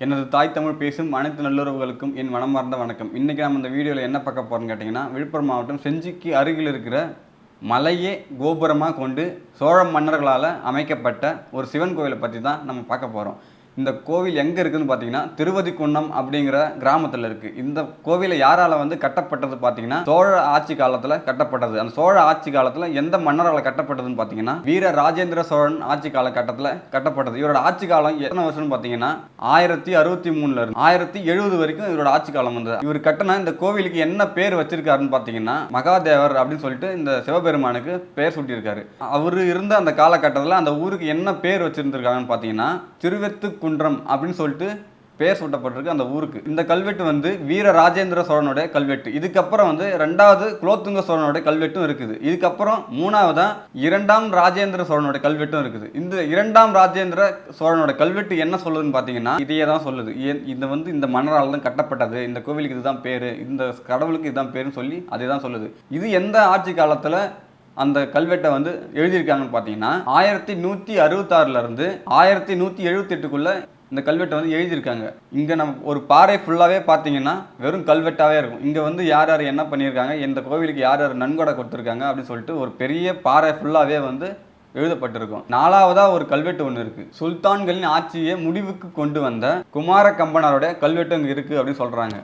எனது தாய் தமிழ் பேசும் அனைத்து நல்லுறவுகளுக்கும் என் மனமார்ந்த வணக்கம். இன்றைக்கி நம்ம இந்த வீடியோவில் என்ன பார்க்க போகிறோம்னு கேட்டிங்கன்னா விழுப்புரம் மாவட்டம் செஞ்சிக்கு அருகில் இருக்கிற மலையே கோபுரமாக கொண்டு சோழ மன்னர்களால் அமைக்கப்பட்ட ஒரு சிவன் கோவிலை பற்றி தான் நம்ம பார்க்க போகிறோம் இந்த கோவில் எங்கே இருக்குதுன்னு பார்த்தீங்கன்னா திருவதிக்குன்னம் அப்படிங்கிற கிராமத்தில் இருக்குது இந்த கோவிலை யாரால் வந்து கட்டப்பட்டது பார்த்தீங்கன்னா சோழ ஆட்சி காலத்தில் கட்டப்பட்டது. அந்த சோழ ஆட்சி காலத்தில் எந்த மன்னரால் கட்டப்பட்டதுன்னு பார்த்தீங்கன்னா வீர ராஜேந்திர சோழன் ஆட்சி காலகட்டத்தில் கட்டப்பட்டது. இவரோட ஆட்சி காலம் எத்தனை வருஷம்னு பார்த்தீங்கன்னா ஆயிரத்தி அறுபத்தி மூணுல இருந்து ஆயிரத்தி எழுபது வரைக்கும் இவரோட ஆட்சி காலம் வந்தது. இவர் கட்டின இந்த கோவிலுக்கு என்ன பேர் வச்சிருக்காருன்னு பார்த்தீங்கன்னா மகாதேவர் அப்படின்னு சொல்லிட்டு இந்த சிவபெருமானுக்கு பேர் சூட்டியிருக்காரு. அவர் இருந்த அந்த காலகட்டத்தில் அந்த ஊருக்கு என்ன பேர் வச்சிருந்திருக்காங்கன்னு பார்த்தீங்கன்னா திருவெத்து குன்றம் அப்படின்னு சொல்லிட்டு பேர் சூட்டப்பட்டிருக்கு அந்த ஊருக்கு. இந்த கல்வெட்டு வந்து வீர ராஜேந்திர சோழனுடைய கல்வெட்டு. இதுக்கப்புறம் வந்து ரெண்டாவது குலோத்துங்க சோழனுடைய கல்வெட்டும் இருக்குது. இதுக்கப்புறம் மூணாவதா இரண்டாம் ராஜேந்திர சோழனுடைய கல்வெட்டும் இருக்குது. இந்த இரண்டாம் ராஜேந்திர சோழனோட கல்வெட்டு என்ன சொல்லுதுன்னு பார்த்தீங்கன்னா இதையே தான் சொல்லுது. ஏன் இந்த வந்து இந்த மன்னரால் தான் கட்டப்பட்டது. இந்த கோவிலுக்கு இதுதான் பேர். இந்த கடவுளுக்கு இதுதான் பேருன்னு சொல்லி அதே தான் சொல்லுது. இது எந்த ஆட்சி காலத்தில் அந்த கல்வெட்டை வந்து எழுதியிருக்காங்கன்னு பார்த்தீங்கன்னா ஆயிரத்தி நூற்றி அறுபத்தாறுலேருந்து ஆயிரத்தி நூற்றி எழுபத்தெட்டுக்குள்ளே இந்த கல்வெட்டை வந்து எழுதியிருக்காங்க. இங்கே நம்ம ஒரு பாறை ஃபுல்லாகவே பார்த்தீங்கன்னா வெறும் கல்வெட்டாகவே இருக்கும். இங்கே வந்து யார் யார் என்ன பண்ணியிருக்காங்க இந்த கோவிலுக்கு யார் யார் நன்கொடை கொடுத்துருக்காங்க அப்படின்னு சொல்லிட்டு ஒரு பெரிய பாறை ஃபுல்லாகவே வந்து எழுதப்பட்டிருக்கும். நாலாவதாக ஒரு கல்வெட்டு ஒன்று இருக்குது சுல்தான்களின் ஆட்சியை முடிவுக்கு கொண்டு வந்த குமார கம்பனாருடைய கல்வெட்டு அங்கே இருக்குது அப்படின்னு சொல்கிறாங்க